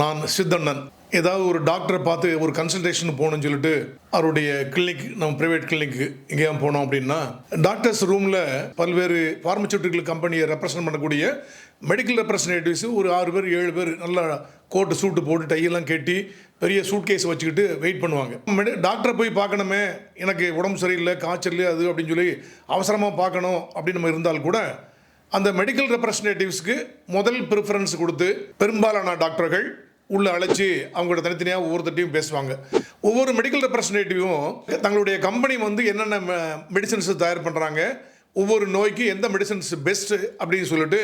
நான் சித்தண்ணன். ஏதாவது ஒரு டாக்டரை பார்த்து ஒரு கன்சல்டேஷன் போகணும்னு சொல்லிட்டு அவருடைய கிளினிக் நம்ம பிரைவேட் கிளினிக் எங்கேயா போனோம் அப்படின்னா டாக்டர்ஸ் ரூமில் பல்வேறு ஃபார்மசூட்டிக்கல் கம்பெனியை ரெப்ரசன்ட் பண்ணக்கூடிய மெடிக்கல் ரெப்ரசன்டேட்டிவ்ஸ் ஒரு ஆறு பேர் ஏழு பேர் நல்லா கோட்டு சூட்டு போட்டு டையெல்லாம் கட்டி பெரிய சூட் கேஸ் வச்சுக்கிட்டு வெயிட் பண்ணுவாங்க. டாக்டரை போய் பார்க்கணுமே எனக்கு உடம்பு சரியில்லை காய்ச்சல் அது அப்படின்னு சொல்லி அவசரமாக பார்க்கணும் அப்படின்னு நம்ம இருந்தால் கூட அந்த மெடிக்கல் ரெப்ரசன்டேட்டிவ்ஸ்க்கு முதல் ப்ரிஃபரன்ஸ் கொடுத்து பெரும்பாலான டாக்டர்கள் உள்ளே அழைச்சி அவங்களோட தனித்தனியாக ஒவ்வொருத்தட்டையும் பேசுவாங்க. ஒவ்வொரு மெடிக்கல் ரெப்ரசன்டேட்டிவும் தங்களுடைய கம்பெனி வந்து என்னென்ன மெடிசன்ஸ் தயார் பண்ணுறாங்க ஒவ்வொரு நோய்க்கு எந்த மெடிசன்ஸ் பெஸ்ட்டு அப்படின்னு சொல்லிட்டு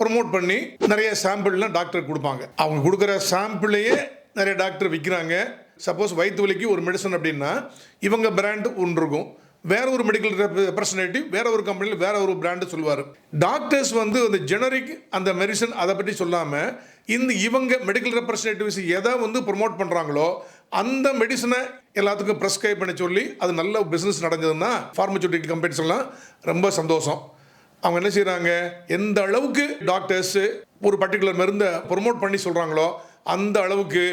ப்ரொமோட் பண்ணி நிறைய சாம்பிள்லாம் டாக்டர் கொடுப்பாங்க. அவங்க கொடுக்குற சாம்பிளையே நிறைய டாக்டர் விற்கிறாங்க சப்போஸ் வயிற்று வலிக்கு ஒரு மெடிசன் அப்படின்னா இவங்க பிராண்ட் ஒன்று இருக்கும். வேற ஒரு மெடிக்கல் ரெப்ரசன்டேட்டிவ் வேற ஒரு கம்பெனியில் வேற ஒரு பிராண்டு சொல்லுவார். டாக்டர்ஸ் வந்து அந்த ஜெனரிக் அந்த மெடிசன் அதை பற்றி சொல்லாமல் இந்த இவங்க மெடிக்கல் ரெப்ரசன்டேட்டிவ்ஸ் எதை வந்து ப்ரொமோட் பண்ணுறாங்களோ அந்த மெடிசனை எல்லாத்துக்கும் ப்ரெஸ்கிரைப் பண்ண சொல்லி அது நல்ல பிஸ்னஸ் நடந்ததுன்னா ஃபார்மசூட்டிக்கல் கம்பெனிஸ் எல்லாம் ரொம்ப சந்தோஷம். அவங்க என்ன செய்கிறாங்க எந்த அளவுக்கு டாக்டர்ஸ் ஒரு பர்டிகுலர் மருந்தை ப்ரொமோட் பண்ணி சொல்கிறாங்களோ அந்த அளவுக்கு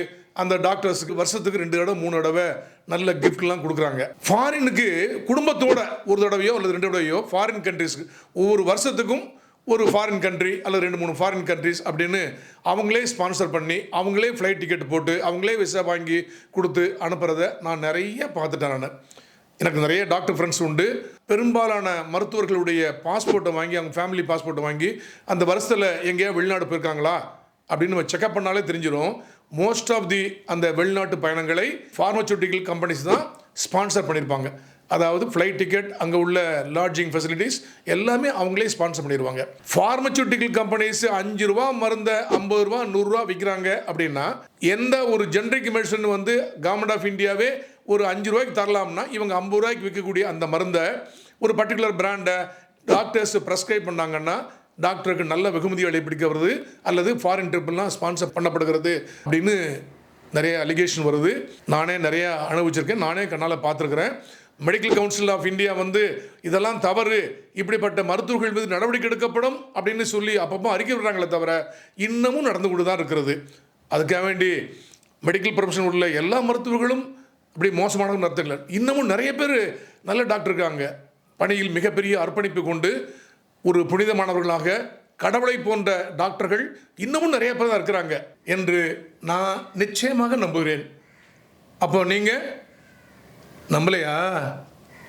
அந்த டாக்டர்ஸுக்கு வருஷத்துக்கு ரெண்டு தடவை மூணு தடவை நல்ல கிஃப்ட்லாம் கொடுக்குறாங்க. ஃபாரினுக்கு குடும்பத்தோட ஒரு தடவையோ அல்லது ரெண்டு தடவையோ ஃபாரின் கண்ட்ரிஸ்க்கு ஒவ்வொரு வருஷத்துக்கும் ஒரு ஃபாரின் கண்ட்ரி அல்லது ரெண்டு மூணு ஃபாரின் கண்ட்ரிஸ் அப்படின்னு அவங்களே ஸ்பான்சர் பண்ணி அவங்களே ஃப்ளைட் டிக்கெட் போட்டு அவங்களே விசா வாங்கி கொடுத்து அனுப்புகிறத நான் நிறைய பார்த்துட்டேன் நான். எனக்கு நிறைய டாக்டர் ஃப்ரெண்ட்ஸ் உண்டு. பெரும்பாலான மருத்துவர்களுடைய பாஸ்போர்ட்டை வாங்கி அவங்க ஃபேமிலி பாஸ்போர்ட்டை வாங்கி அந்த வருஷத்தில் எங்கேயா வெளிநாடு போயிருக்காங்களா? அப்படின்னு நம்ம செக்அப் பண்ணாலே தெரிஞ்சிடும் மோஸ்ட் ஆஃப் தி அந்த வெளிநாட்டு பயணங்களை ஃபார்மசூட்டிக்கல் கம்பெனிஸ் தான் ஸ்பான்சர் பண்ணியிருப்பாங்க அதாவது ஃப்ளைட் டிக்கெட் அங்கே உள்ள லாட்ஜிங் ஃபெசிலிட்டிஸ் எல்லாமே அவங்களே ஸ்பான்சர் பண்ணிடுவாங்க ஃபார்மசூட்டிக்கல் கம்பெனிஸ் அஞ்சு ரூபா மருந்த ஐம்பது ரூபா நூறுரூவா விற்கிறாங்க அப்படின்னா எந்த ஒரு ஜென்ரிக் மெடிசன் வந்து கவர்மெண்ட் ஆஃப் இந்தியாவே ஒரு அஞ்சு ரூபாய்க்கு தரலாம்னா இவங்க ஐம்பது ரூபாய்க்கு விற்கக்கூடிய அந்த மருந்தை ஒரு பர்டிகுலர் பிராண்டை டாக்டர்ஸ் ப்ரெஸ்கிரைப் பண்ணாங்கன்னா டாக்டருக்கு நல்ல வெகுமதி பிடிக்கிறது அல்லது ஃபாரின் ட்ரிப்லாம் ஸ்பான்சர் பண்ணப்படுகிறது அப்படின்னு நிறைய அலிகேஷன் வருது. நானே நிறைய அனுபவிச்சிருக்கேன் நானே கண்ணால் பார்த்துருக்குறேன். மெடிக்கல் கவுன்சில் ஆஃப் இந்தியா வந்து இதெல்லாம் தவறு இப்படிப்பட்ட மருத்துவர்கள் மீது நடவடிக்கை எடுக்கப்படும் அப்படின்னு சொல்லி அப்பப்போ அறிக்கை விடுறாங்களே தவிர இன்னமும் நடந்து கொண்டு தான் இருக்கிறது. அதுக்காக வேண்டி மெடிக்கல் ப்ரொஃபஷன் உள்ள எல்லா மருத்துவர்களும் அப்படி மோசமானவங்க அர்த்தம் இன்னமும் நிறைய பேர் நல்ல டாக்டர் இருக்காங்க. பணியில் மிகப்பெரிய அர்ப்பணிப்பு கொண்டு ஒரு புனிதமானவர்களாக கடவுளை போன்ற டாக்டர்கள் இன்னமும் நிறைய பேர் தான் இருக்கிறாங்க என்று நான் நிச்சயமாக நம்புகிறேன். அப்போ நீங்கள் நம்பலையா?